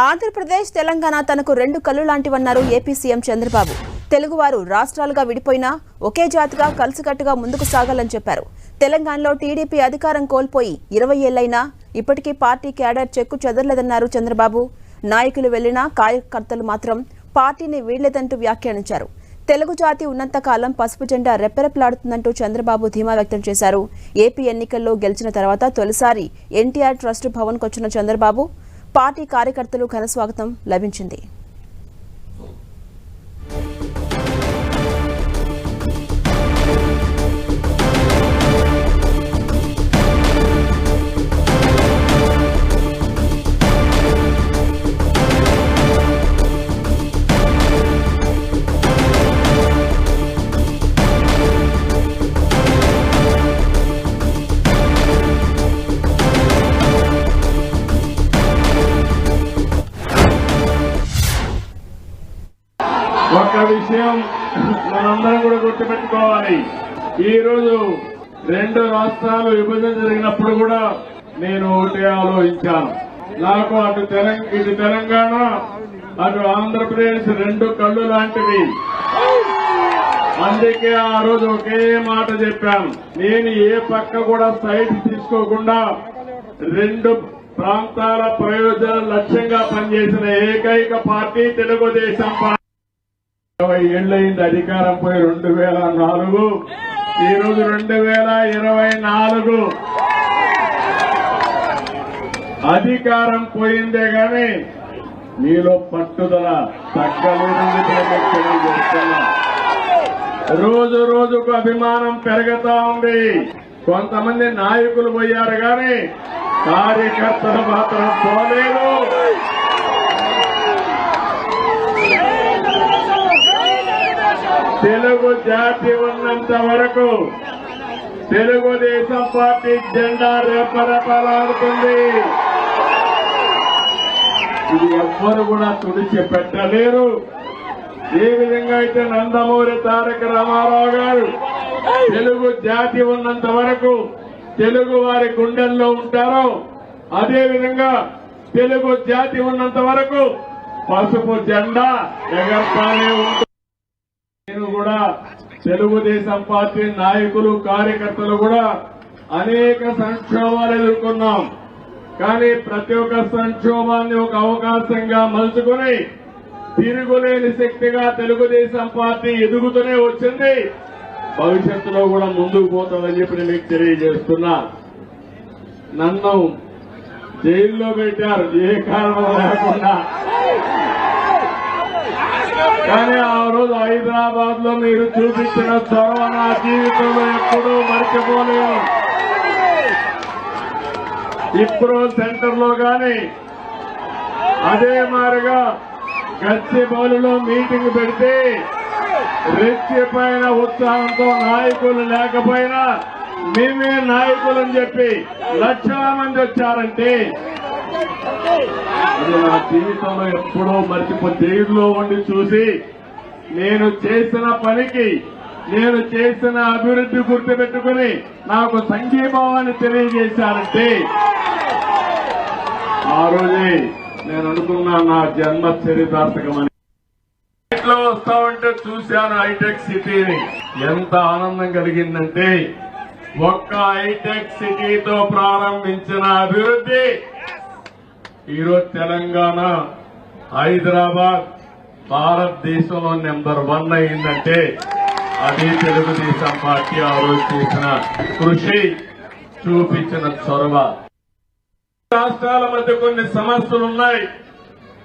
ఆంధ్రప్రదేశ్ తెలంగాణ తనకు రెండు కళ్ళు లాంటివన్నారు ఏపీ సీఎం చంద్రబాబు. తెలుగువారు రాష్ట్రాలుగా విడిపోయినా ఒకే జాతిగా కలిసికట్టుగా ముందుకు సాగాలని చెప్పారు. తెలంగాణలో టీడీపీ అధికారం కోల్పోయి ఇరవై ఏళ్ళైనా ఇప్పటికీ పార్టీ క్యాడర్ చెక్కు చెదరలేదన్నారు చంద్రబాబు. నాయకులు వెళ్ళినా కార్యకర్తలు మాత్రం పార్టీని వీడలేదంటూ వ్యాఖ్యానించారు. తెలుగు జాతి ఉన్నంతకాలం పసుపు జెండా రెప్పెరెప్పలాడుతుందంటూ చంద్రబాబు ధీమా వ్యక్తం చేశారు. ఏపీ ఎన్నికల్లో గెలిచిన తర్వాత తొలిసారి ఎన్టీఆర్ ట్రస్ట్ భవన్కొచ్చిన చంద్రబాబు పార్టీ కార్యకర్తలు ఘన స్వాగతం లభించింది. ఒక్క విషయం మనందరం కూడా గుర్తుపెట్టుకోవాలి. ఈ రోజు రెండు రాష్ట్రాలు విభజన జరిగినప్పుడు కూడా నేను ఒకటే ఆలోచించాను. నాకు అటు ఇటు తెలంగాణ అటు ఆంధ్రప్రదేశ్ రెండు కళ్ళు లాంటివి. అందుకే ఆ రోజు ఒకే మాట చెప్పాను. నేను ఏ పక్క కూడా సైడ్ తీసుకోకుండా రెండు ప్రాంతాల ప్రయోజనాలు లక్ష్యంగా పనిచేసిన ఏకైక పార్టీ తెలుగుదేశం పార్టీ. ఇరవై ఏళ్ళైంది అధికారం పోయి రెండు వేల నాలుగు ఈ రోజు రెండు వేల ఇరవై నాలుగు. అధికారం పోయిందే గాని మీలో పట్టుదల తగ్గలేదని రోజు రోజుకు అభిమానం పెరుగుతా ఉంది. కొంతమంది నాయకులు పోయారు గాని కార్యకర్తలు మాత్రం పోలేదు. తెలుగు జాతి ఉన్నంత వరకు తెలుగుదేశం పార్టీ జెండా రెపరెపలాడుతుంది ఇది ఎవ్వరు కూడా తుడిచి పెట్టలేరు. ఏ విధంగా అయితే నందమూరి తారక రామారావు గారు తెలుగు జాతి ఉన్నంత వరకు తెలుగు వారి గుండెల్లో ఉంటారో అదే విధంగా తెలుగు జాతి ఉన్నంత వరకు పసుపు జెండా ఎగర్తానే ఉంటుంది. నేను కూడా తెలుగుదేశం పార్టీ నాయకులు కార్యకర్తలు కూడా అనేక సంక్షోభాలు ఎదుర్కొన్నాం. కానీ ప్రతి ఒక్క సంక్షోభాన్ని ఒక అవకాశంగా మలుచుకుని తిరుగులేని శక్తిగా తెలుగుదేశం పార్టీ ఎదుగుతూనే వచ్చింది. భవిష్యత్తులో కూడా ముందుకు పోతుందని చెప్పి నేను మీకు తెలియజేస్తున్నా. నన్ను జైల్లో పెట్టారు ఏ కారణం లేకుండా. కానీ ఆ రోజు హైదరాబాద్లో మీరు చూపించిన చొరవ నా జీవితంలో ఎప్పుడూ మర్చిపోలేను ఇప్పుడు సెంటర్లో కానీ అదే మారిగా గచ్చిబౌలిలో మీటింగ్ పెడితే రెచ్చిపోయిన ఉత్సాహంతో నాయకులు లేకపోయినా మేమే నాయకులని చెప్పి లక్షల మంది వచ్చారంటే అది నా జీవితంలో ఎప్పుడో మర్చిపో జైల్లో ఉండి చూసి నేను చేసిన పనికి నేను చేసిన అభివృద్ధి గుర్తుపెట్టుకుని నాకు సంఘీభావాన్ని తెలియజేశారంటే ఆ రోజే నేను అనుకున్నా నా జన్మ చరితార్థకమని ఇంట్లో వస్తా ఉంటే చూశాను హైటెక్ సిటీని. ఎంత ఆనందం కలిగిందంటే ఒక్క హైటెక్ సిటీతో ప్రారంభించిన అభివృద్ధి ఈరోజు తెలంగాణ హైదరాబాద్ భారతదేశంలో నెంబర్ వన్ అయిందంటే అది తెలుగుదేశం పార్టీ ఆ రోజు చేసిన కృషి చూపించిన చొరవ. రాష్ట్రాల మధ్య కొన్ని సమస్యలు ఉన్నాయి.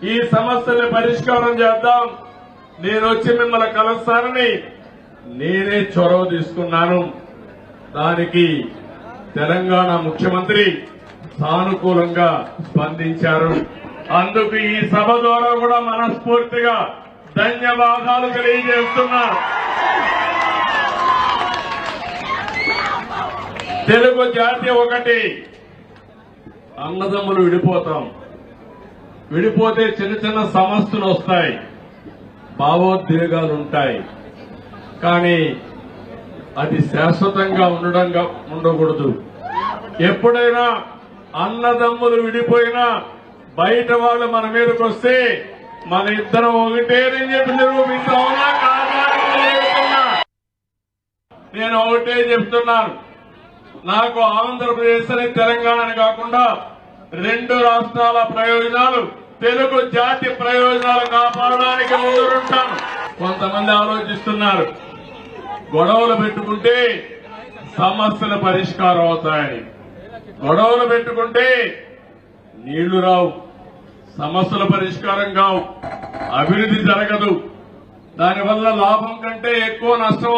ఈ సమస్యల్ని పరిష్కారం చేద్దాం. నేను వచ్చి మిమ్మల్ని కలుస్తానని నేనే చొరవ తీసుకున్నాను. దానికి తెలంగాణ ముఖ్యమంత్రి సానుకూలంగా స్పందించారు. అందుకు ఈ సభ ద్వారా కూడా మనస్ఫూర్తిగా ధన్యవాదాలు తెలియజేస్తున్నారు తెలుగు జాతి ఒకటి. అన్నదమ్ములు విడిపోతాం. విడిపోతే చిన్న చిన్న సమస్యలు వస్తాయి. భావోద్వేగాలు ఉంటాయి కానీ అది శాశ్వతంగా ఉండడంగా ఉండకూడదు. ఎప్పుడైనా అన్నదమ్ములు విడిపోయినా బయట వాళ్ళు మన మీదకి వస్తే మన ఇద్దరం ఒకటేనని చెప్పి నిరూపిస్తామన్నా కాదా అని నేను నేను ఒకటే చెప్తున్నాను. నాకు ఆంధ్రప్రదేశ్ అని తెలంగాణ కాకుండా రెండు రాష్ట్రాల ప్రయోజనాలు తెలుగు జాతి ప్రయోజనాలు కాపాడడానికి ముందుంటాను. కొంతమంది ఆలోచిస్తున్నారు. గొడవలు పెట్టుకుంటే సమస్యలు పరిష్కారం అవుతాయని. గొడవలు పెట్టుకుంటే నీళ్ళు రావు. సమస్యల పరిష్కారం కావు. అభివృద్ధి జరగదు. దానివల్ల లాభం కంటే ఎక్కువ నష్టం